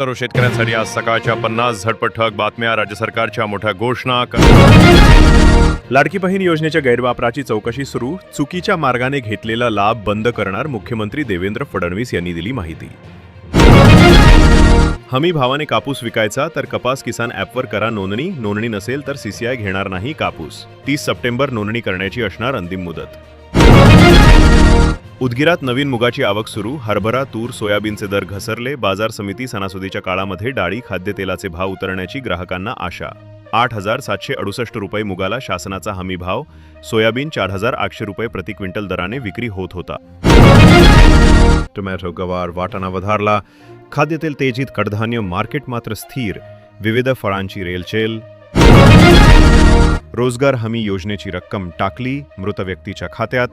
सर्व शेतकऱ्यांसाठी आज सकाळच्या पन्नास झटपट ठक बातम्या राज्य सरकारच्या मोठ्या घोषणा लाडकी बहीण योजनेच्या गैरवापराची चौकशी सुरू चुकीच्या मार्गाने घेतलेला लाभ बंद करणार मुख्यमंत्री देवेंद्र फडणवीस यांनी दिली माहिती. हमी भावाने कापूस विकायचा तर कपास किसान ॲपवर करा नोंदणी नोंदणी नसेल तर सीसीआय घेणार नाही कापूस. तीस सप्टेंबर नोंदणी करण्याची असणार अंतिम मुदत. उदगीरात नवीन मुगाची आवक सुरू. हरभरा तूर सोयाबीनचे दर घसरले. बाजार समिती सणासुदीच्या काळामध्ये डाळी खाद्यतेलाचे भाव उतरण्याची ग्राहकांना आशा. आठ हजार सातशे अडुसष्ट रुपये मुगाला शासनाचा हमी भाव. सोयाबीन चार हजार आठशे रुपये प्रति क्विंटल दराने विक्री होत होता. टोमॅटो गवार वाटाणा वधारला. खाद्यतेल तेजीत कडधान्य मार्केट मात्र स्थिर. विविध फळांची रेलचेल. रोजगार हमी योजनेची रक्कम टाकली. मृत व्यक्तीच्या खात्यात.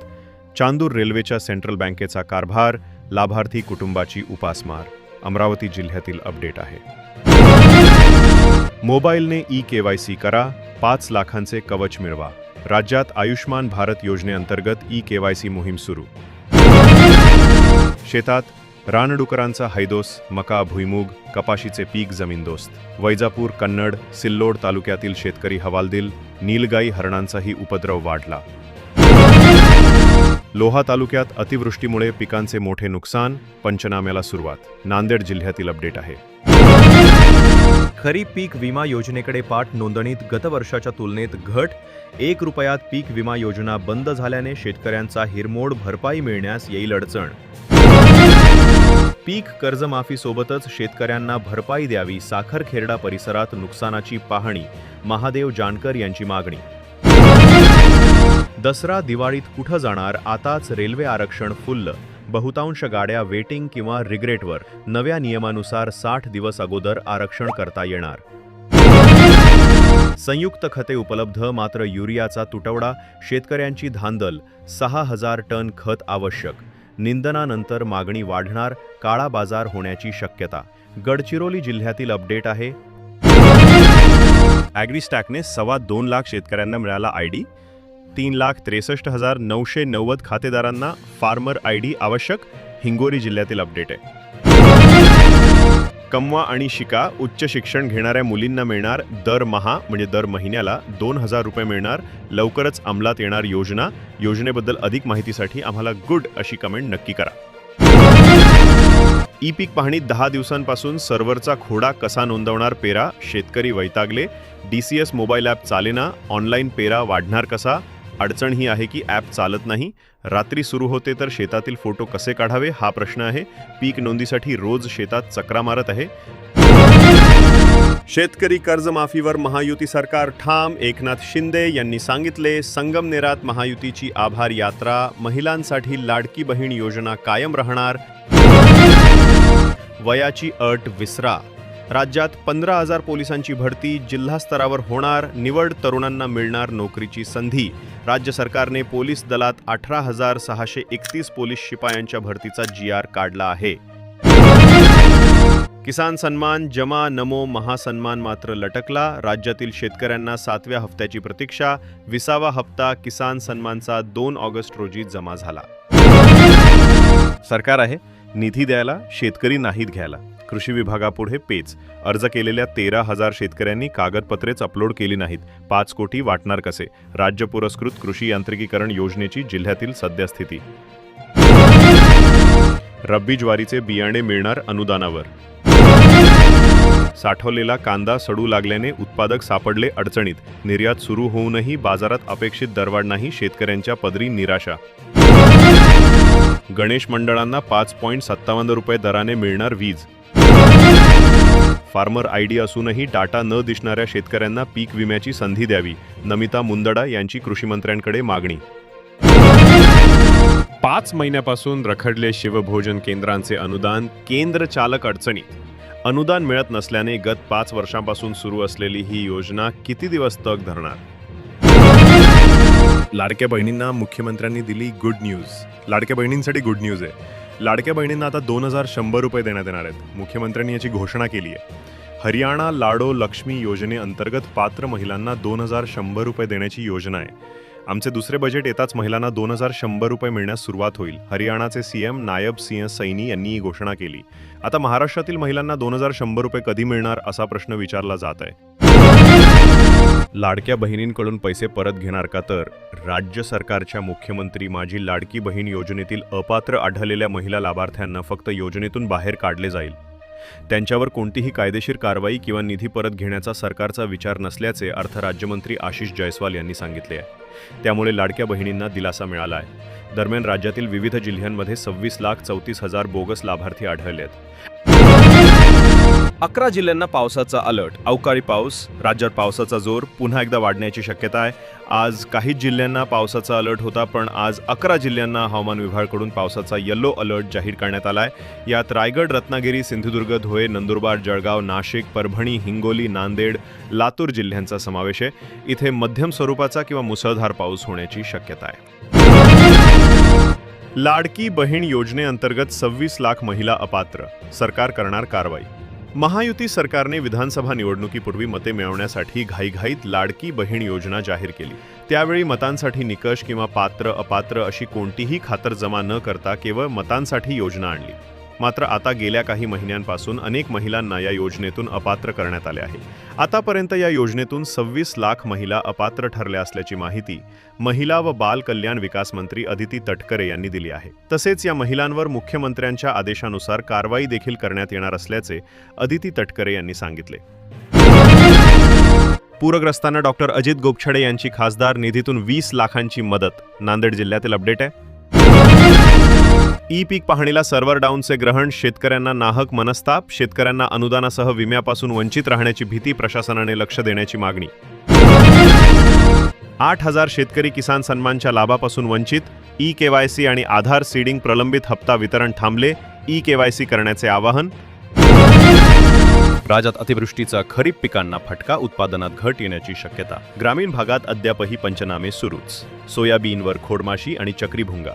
चांदूर रेल्वेच्या सेंट्रल बँकेचा कारभार लाभार्थी कुटुंबाची उपासमार. अमरावती जिल्ह्यातील अपडेट आहे. मोबाईलने ई केवायसी करा पाच लाखांचे कवच मिळवा. राज्यात आयुष्मान भारत योजनेअंतर्गत ई केवायसी मोहीम सुरू. शेतात रानडुकरांचा हैदोस मका भुईमूग कपाशीचे पीक जमीनदोस्त वैजापूर कन्नड सिल्लोड तालुक्यातील शेतकरी हवालदिल नीलगाई हरणांचाही उपद्रव वाढला. लोहा तालुक्यात अतिवृष्टीमुळे पिकांचे मोठे नुकसान पंचनाम्याला सुरुवात. नांदेड जिल्ह्यातील अपडेट आहे. खरीप पीक विमा योजनेकडे पाठ नोंदणीत गतवर्षाच्या तुलनेत घट. एक रुपयात पीक विमा योजना बंद झाल्याने शेतकऱ्यांचा हिरमोड भरपाई मिळण्यास येईल अडचण. पीक कर्जमाफीसोबतच शेतकऱ्यांना भरपाई द्यावी साखरखेरडा परिसरात नुकसानाची पाहणी. महादेव जानकर यांची मागणी. दसरा दिवाळीत कुठं जाणार आताच रेल्वे आरक्षण फुल्ल. बहुतांश गाड्या वेटिंग किंवा रिग्रेटवर. नव्या नियमानुसार साठ दिवस अगोदर आरक्षण करता येणार. संयुक्त खते उपलब्ध मात्र युरियाचा तुटवडा शेतकऱ्यांची धांदल सहा हजार टन खत आवश्यक. निंदनानंतर मागणी वाढणार काळा बाजार होण्याची शक्यता. गडचिरोली जिल्ह्यातील अपडेट आहे. ॲग्रीस्टॅकने सव्वा दोन लाख शेतकऱ्यांना मिळाला आय डी. तीन लाख त्रेसष्ट हजार नऊशे नव्वद खातेदारांना फार्मर आय डी आवश्यक. हिंगोली जिल्ह्यातील अपडेट आहे. कमवा आणि शिका उच्च शिक्षण घेणाऱ्या मुलींना मिळणार दरमहा म्हणजे दर महिन्याला दोन हजार रुपये मिळणार. लवकरच अंमलात येणार योजना. योजनेबद्दल अधिक माहितीसाठी आम्हाला गुड अशी कमेंट नक्की करा. ई पीक पाहणीत दहा दिवसांपासून सर्व्हरचा खोडा कसा नोंदवणार पेरा? शेतकरी वैतागले. D C S mobile app चालेना. Online पेरा वाढणार कसा? अडचण ही आहे की ॲप चालत नाही. रात्री सुरू होते तर शेतातील फोटो कसे काढावे हा प्रश्न आहे. पीक नोंदीसाठी रोज शेतात चक्रा मारत आहे. शेतकरी कर्जमाफीवर महायुती सरकार ठाम. एकनाथ शिंदे यांनी सांगितले संगमनेरात महायुतीची आभार यात्रा. महिलांसाठी लाडकी बहीण योजना कायम राहणार. वयाची अट विसरा. राज्यात पंधरा हजार पोलिसांची भरती जिल्हा स्तरावर होणार निवड तरुणांना मिळणार नोकरीची संधी. राज्य सरकारने पोलीस दलात अठरा हजार सहाशे एकतीस पोलीस शिपायांच्या भरतीचा जी आर काढला आहे. किसान सन्मान जमा नमो महासन्मान मात्र लटकला. राज्यातील शेतकऱ्यांना सातव्या हप्त्याची प्रतीक्षा. विसावा हप्ता किसान सन्मानचा दोन ऑगस्ट रोजी जमा झाला. सरकार आहे निधी द्यायला शेतकरी नाहीत घ्यायला. कृषी विभागापुढे पेच. अर्ज केलेल्या तेरा हजार शेतकऱ्यांनी कागदपत्रेच अपलोड केली नाहीत. पाच कोटी वाटणार कसे? राज्य पुरस्कृत कृषी यांत्रिकीकरण योजनेची जिल्ह्यातील सद्यस्थिती. रब्बी ज्वारीचे बियाणे मिळणार अनुदानावर. साठवलेला कांदा सडू लागल्याने उत्पादक सापडले अडचणीत. निर्यात सुरू होऊनही बाजारात अपेक्षित दरवाढ नाही शेतकऱ्यांच्या पदरी निराशा. गणेश मंडळांना पाच पॉईंट सत्तावन्न रुपये दराने मिळणार वीज. फार्मर आयडी असूनही डाटा न दिसणाऱ्या शेतकऱ्यांना पीक विम्याची संधी द्यावी. नमिता मुंदडा यांची कृषीमंत्र्यांकडे मागणी. पाच महिन्यापासून रखडले शिवभोजन केंद्रांचे अनुदान केंद्र चालक अडचणीत. अनुदान मिळत नसल्याने गत पाच वर्षांपासून सुरू असलेली ही योजना किती दिवस तग धरणार? लाडक्या बहिणींना मुख्यमंत्र्यांनी दिली गुड न्यूज. लाडक्या बहिणींसाठी गुड न्यूज आहे. लाडक्या बहिणींना आता दोन हजार शंभर रुपये देण्यात येणार आहेत. मुख्यमंत्र्यांनी याची घोषणा केली आहे. हरियाणा लाडो लक्ष्मी योजनेअंतर्गत पात्र महिलांना दोन हजार शंभर रुपये देण्याची योजना आहे. आमचे दुसरे बजेट येताच महिलांना दोन हजार शंभर रुपये मिळण्यास सुरुवात होईल. हरियाणाचे सीएम नायब सिंह सैनी यांनी ही घोषणा केली. आता महाराष्ट्रातील महिलांना दोन हजार शंभर रुपये कधी मिळणार असा प्रश्न विचारला जात आहे. लाडक्या बहिणींकडून पैसे परत घेणार का तर? राज्य सरकारच्या मुख्यमंत्री माझी लाडकी बहीण योजनेतील अपात्र आढळलेल्या महिला लाभार्थ्यांना फक्त योजनेतून बाहेर काढले जाईल. त्यांच्यावर कोणतीही कायदेशीर कारवाई किंवा निधी परत घेण्याचा सरकारचा विचार नसल्याचे अर्थ राज्यमंत्री आशिष जयस्वाल यांनी सांगितले आहे. त्यामुळे लाडक्या बहिणींना दिलासा मिळाला आहे. दरम्यान राज्यातील विविध जिल्ह्यांमध्ये सव्वीस लाख चौतीस हजार बोगस लाभार्थी आढळले आहेत अकरा जिल्ह्यांना पावसाचा अलर्ट. अवकाळी पाऊस राज्यात पावसाचा जोर पुन्हा एकदा वाढण्याची शक्यता आहे. आज काही जिल्ह्यांना पावसाचा अलर्ट होता पण आज अकरा जिल्ह्यांना हवामान विभागाकडून पावसाचा येल्लो अलर्ट जाहीर करण्यात आला आहे यात रायगड रत्नागिरी सिंधुदुर्ग धुळे नंदुरबार जळगाव नाशिक परभणी हिंगोली नांदेड लातूर जिल्ह्यांचा समावेश आहे. इथे मध्यम स्वरूपाचा किंवा मुसळधार पाऊस होण्याची शक्यता आहे. लाडकी बहीण योजनेअंतर्गत सव्वीस लाख महिला अपात्र. सरकार करणार कारवाई. महायुती सरकारने विधानसभा निवडणुकीपूर्वी मते मिळवण्यासाठी घाईघाईत लाडकी बहीण योजना जाहीर केली. त्यावेळी मतांसाठी निकष किंवा पात्र अपात्र अशी कोणतीही खातरजमा न करता केवळ मतांसाठी योजना आणली. मात्र आता गेल्या काही महिन्यांपासून अनेक महिलांना या योजनेतून अपात्र करण्यात आले आहे. आतापर्यंत या योजनेतून सव्वीस लाख महिला अपात्र ठरल्या असल्याची माहिती महिला व बाल कल्याण विकास मंत्री अदिती तटकरे यांनी दिली आहे. तसेच या महिलांवर मुख्यमंत्र्यांच्या आदेशानुसार कारवाई देखील करण्यात येणार असल्याचे अदिती तटकरे यांनी सांगितले. पूरग्रस्तांना डॉक्टर अजित गोपछडे यांची खासदार निधीतून वीस लाखांची मदत. नांदेड जिल्ह्यातील अपडेट आहे. ई पीक पाहणीला सर्व्हर डाऊनचे ग्रहण शेतकऱ्यांना नाहक मनस्ताप शेतकऱ्यांना अनुदानासह विम्यापासून वंचित राहण्याची भीती प्रशासनाने लक्ष देण्याची मागणी. आठ हजार शेतकरी किसान सन्मानच्या लाभापासून वंचित ई केवायसी आणि आधार सीडिंग प्रलंबित हप्ता वितरण थांबले ई केवायसी करण्याचे आवाहन. राज्यात अतिवृष्टीचा खरीप पिकांना फटका उत्पादनात घट येण्याची शक्यता. ग्रामीण भागात अद्यापही पंचनामे सुरूच. सोयाबीनवर खोडमाशी आणि चक्रीभुंगा.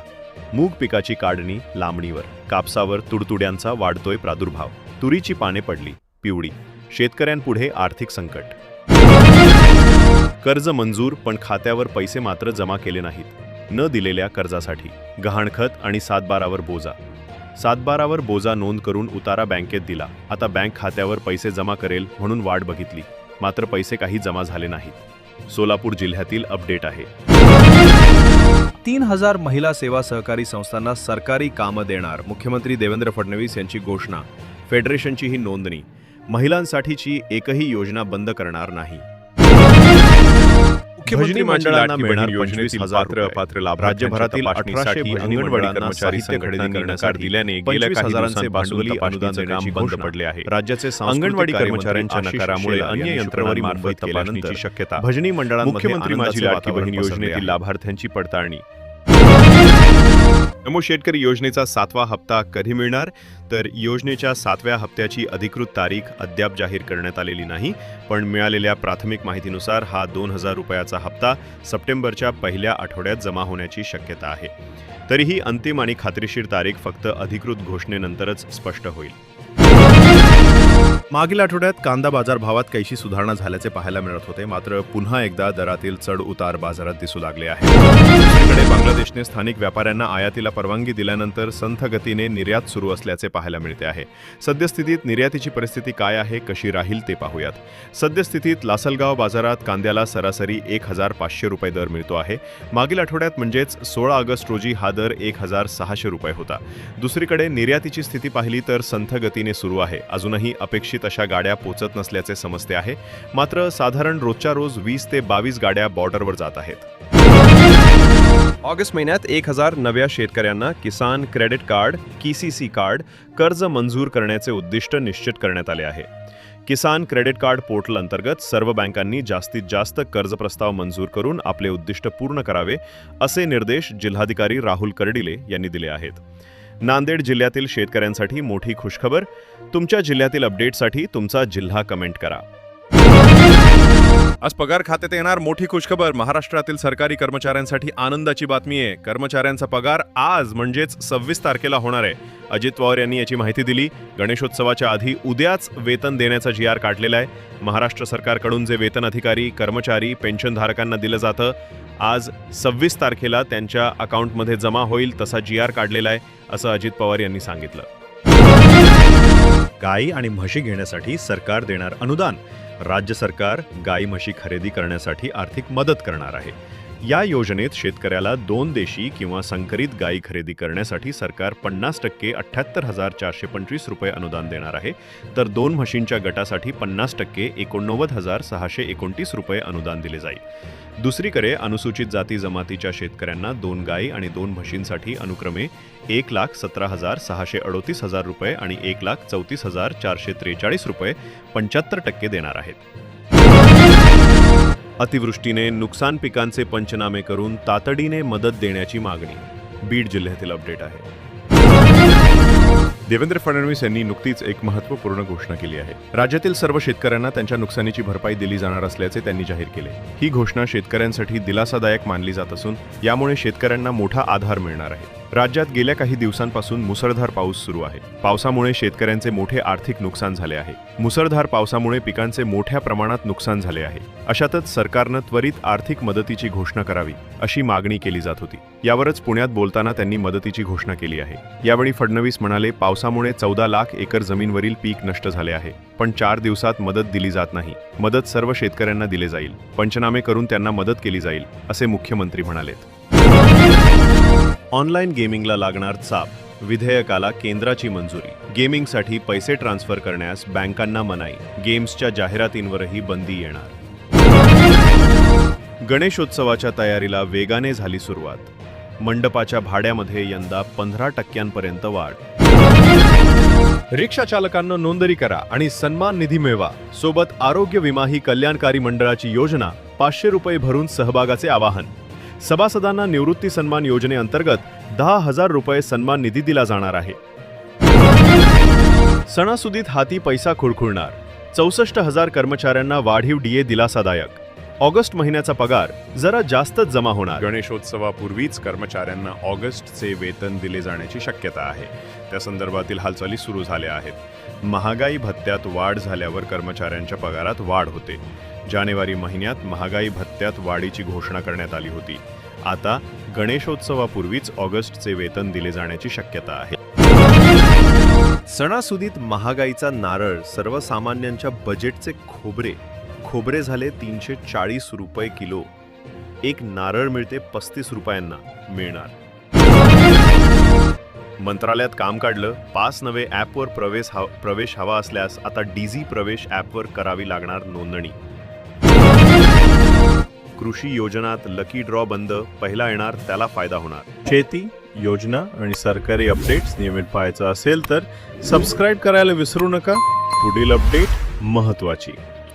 मूग पिकाची काढणी लांबणीवर. कापसावर तुडतुड्यांचा वाढतोय प्रादुर्भाव. तुरीची पाने पडली पिवळी. शेतकऱ्यांपुढे आर्थिक संकट. कर्ज मंजूर पण खात्यावर पैसे मात्र जमा केले नाहीत. न दिलेल्या कर्जासाठी. गहाणखत आणि सातबारावर बोजा. सातबारावर बोजा नोंद करून उतारा बँकेत दिला. आता बँक खात्यावर पैसे जमा करेल म्हणून वाट बघितली. मात्र पैसे काही जमा झाले नाहीत. सोलापूर जिल्ह्यातील अपडेट आहे. तीन हजार महिला सेवा सहकारी संस्थांना सरकारी कामं देणार मुख्यमंत्री देवेंद्र फडणवीस यांची घोषणा फेडरेशनची ही नोंदणी महिलांसाठीची एकही योजना बंद करणार नाही भजनी मंडळांना मिळणार पंचवीस हजार. पात्र राज्यभरातील अठराशे अंगणवाडी कर्मचारी संघटनांनी नकार दिल्याने गेल्या काही हजारांचे भांडवली अनुदान देण्याची बंद. पडले आहे राज्याचे अंगणवाडी कर्मचाऱ्यांच्या नकारामुळे अन्य यंत्रवारी मार्फत तपासणीची शक्यता भजनी मंडळांमध्ये मुख्यमंत्री माझी लाडकी बहीण योजनेतील. लाभार्थ्यांची पडताळणी नमो शेतकरी योजनेचा सातवा हप्ता कधी मिळणार? तर योजनेच्या सातव्या हप्त्याची अधिकृत तारीख अद्याप जाहीर करण्यात आलेली नाही पण मिळालेल्या प्राथमिक माहितीनुसार हा दोन हजार रुपयाचा हप्ता सप्टेंबरच्या पहिल्या आठवड्यात जमा होण्याची शक्यता आहे. तरीही अंतिम आणि खात्रीशीर तारीख फक्त अधिकृत घोषणेनंतरच स्पष्ट होईल. मागील आठवड्यात कांदा बाजार भावात काहीशी सुधारणा झाल्याचे पाहायला मिळत होते मात्र पुन्हा एकदा दरातील चढ उतार बाजारात दिसू लागले आहे. दुसरीकडे बांगलादेशने स्थानिक व्यापाऱ्यांना आयातीला परवानगी दिल्यानंतर संथ गतीने निर्यात सुरू असल्याचे पाहायला मिळते आहे. सद्यस्थितीत निर्यातीची परिस्थिती काय आहे कशी राहील ते पाहूयात. सद्यस्थितीत लासलगाव बाजारात कांद्याला सरासरी एक हजार पाचशे रुपये दर मिळतो आहे. मागील आठवड्यात म्हणजेच सोळा ऑगस्ट रोजी हा दर एक हजार सहाशे रुपये होता. दुसरीकडे निर्यातीची स्थिती पाहिली तर संथ गतीने सुरू आहे. अजूनही अपेक्षित अशा गाड्या पोचत नसल्याचे समजते आहे. मात्र साधारण रोजच्या रोज वीस ते बावीस गाड्या बॉर्डरवर जात आहेत. ऑगस्ट महिन्यात एक हजार नव्या शेतकऱ्यांना Kisan credit card KCC card कर्ज मंजूर करण्याचे उद्दिष्ट निश्चित करण्यात आले आहे. किसान क्रेडिट कार्ड पोर्टल अंतर्गत सर्व बँकांनी जास्तीत जास्त कर्ज प्रस्ताव मंजूर करून आपले उद्दिष्ट पूर्ण करावे असे निर्देश जिल्हाधिकारी राहुल कर्डिले यांनी दिले आहेत. नांदेड जिल्ह्यातील शेतकऱ्यांसाठी मोठी खुशखबर. तुमच्या जिल्ह्यातील अपडेटसाठी तुमचा जिल्हा कमेंट करा. आज पगार खात्यात येणार मोठी खुशखबर. महाराष्ट्रातील सरकारी कर्मचाऱ्यांसाठी आनंदाची बातमी आहे. कर्मचाऱ्यांचा पगार आज म्हणजेच सव्वीस तारखेला होणार आहे. अजित पवार यांनी याची माहिती दिली. गणेशोत्सवाच्या आधी उद्याच वेतन देण्याचा जी आर काढलेला आहे. महाराष्ट्र सरकारकडून जे वेतन अधिकारी कर्मचारी पेन्शनधारकांना दिलं जातं आज सव्वीस तारखेला त्यांच्या अकाउंटमध्ये जमा होईल तसा जी आर काढलेला आहे असं अजित पवार यांनी सांगितलं. गाई आणि म्हशी घेण्यासाठी सरकार देणार अनुदान. राज्य सरकार गाई म्हशी खरेदी करण्यासाठी आर्थिक मदत करणार आहे. या योजनेत शेतकऱ्याला दोन देशी किंवा संकरित गायी खरेदी करण्यासाठी सरकार पन्नास टक्के अठ्ठ्याहत्तर हजार चारशे पंचवीस रुपये अनुदान देणार आहे. तर दोन म्हशींच्या गटासाठी पन्नास टक्के एकोणनव्वद हजार सहाशे एकोणतीस रुपये अनुदान दिले जाईल. दुसरीकडे अनुसूचित जाती जमातीच्या शेतकऱ्यांना दोन गायी आणि दोन म्हशींसाठी अनुक्रमे एक लाख सतरा हजार सहाशे अडोतीस हजार रुपये आणि एक लाख चौतीस हजार चारशे त्रेचाळीस रुपये पंच्याहत्तर टक्के देणार आहेत. अतिवृष्टीने नुकसान पिकांचे पंचनामे करून तातडीने मदत देण्याची मागणी. बीड जिल्ह्यातील अपडेट आहे. देवेंद्र फडणवीस यांनी नुकतीच एक महत्त्वपूर्ण घोषणा केली आहे. राज्यातील सर्व शेतकऱ्यांना त्यांच्या नुकसानीची भरपाई दिली जाणार असल्याचे त्यांनी जाहीर केले. ही घोषणा शेतकऱ्यांसाठी दिलासादायक मानली जात असून यामुळे शेतकऱ्यांना मोठा आधार मिळणार आहे. राज्यात गेल्या काही दिवसांपासून मुसळधार पाऊस सुरू आहे. पावसामुळे शेतकऱ्यांचे मोठे आर्थिक नुकसान झाले आहे. मुसळधार पावसामुळे पिकांचे मोठ्या प्रमाणात नुकसान झाले आहे. अशातच सरकारनं त्वरित आर्थिक मदतीची घोषणा करावी अशी मागणी केली जात होती. यावरच पुण्यात बोलताना त्यांनी मदतीची घोषणा केली आहे. यावेळी फडणवीस म्हणाले पावसामुळे चौदा लाख एकर जमीनवरील पीक नष्ट झाले आहे. पण चार दिवसात मदत दिली जात नाही. मदत सर्व शेतकऱ्यांना दिले जाईल. पंचनामे करून त्यांना मदत केली जाईल असे मुख्यमंत्री म्हणालेत. ऑनलाईन गेमिंगला लागणार चाप. विधेयकाला केंद्राची मंजुरी. गेमिंगसाठी पैसे ट्रान्स्फर करण्यास बँकांना मनाई. गेम्सच्या जाहिरातींवरही बंदी येणार. गणेशोत्सवाच्या तयारीला वेगाने झाली सुरुवात. मंडपाच्या भाड्यामध्ये यंदा पंधरा टक्क्यांपर्यंत वाढ. रिक्षा चालकांना नोंदणी करा आणि सन्मान निधी मिळवा. सोबत आरोग्य विमा ही कल्याणकारी मंडळाची योजना पाचशे रुपये भरून सहभागाचे आवाहन. सभासदांना निवृत्ती सन्मान योजनेअंतर्गत दहा हजार रुपये सन्मान निधी दिला जाणार आहे. सणासुदीत हाती पैसा खुळखुळणार. चौसष्ट हजार कर्मचाऱ्यांना वाढीव डीए दिलासादायक. ऑगस्ट महिन्याचा पगार जरा जास्तच जमा होणार. गणेशोत्सवापूर्वीच कर्मचाऱ्यांना ऑगस्टचे वेतन दिले जाण्याची शक्यता आहे. त्या संदर्भातील हालचाली सुरू झाल्या आहेत. महागाई भत्त्यात वाढ झाल्यावर कर्मचाऱ्यांच्या पगारात वाढ होते. जानेवारी महिन्यात महागाई भत्त्यात वाढीची घोषणा करण्यात आली होती. आता गणेशोत्सवापूर्वीच ऑगस्टचे वेतन दिले जाण्याची शक्यता आहे. सणासुदीत महागाईचा नारळ सर्वसामान्यांच्या बजेटचे खोबरे खोबरे झाले तीनशे चाळीस रुपये किलो. एक नारळ मिळते पस्तीस रुपयांना मिळणार. मंत्रालयात काम काढलं पास नवे ॲपवर प्रवेश हा प्रवेश हवा असल्यास आता डीझी प्रवेश ॲपवर करावी लागणार नोंदणी. कृषी योजनात लकी ड्रॉ बंद पहिला येणार त्याला फायदा होणार. शेती योजना आणि सरकारी अपडेट्स नियमित पाहायचं असेल तर सबस्क्राईब करायला विसरू नका. पुढील अपडेट महत्वाची.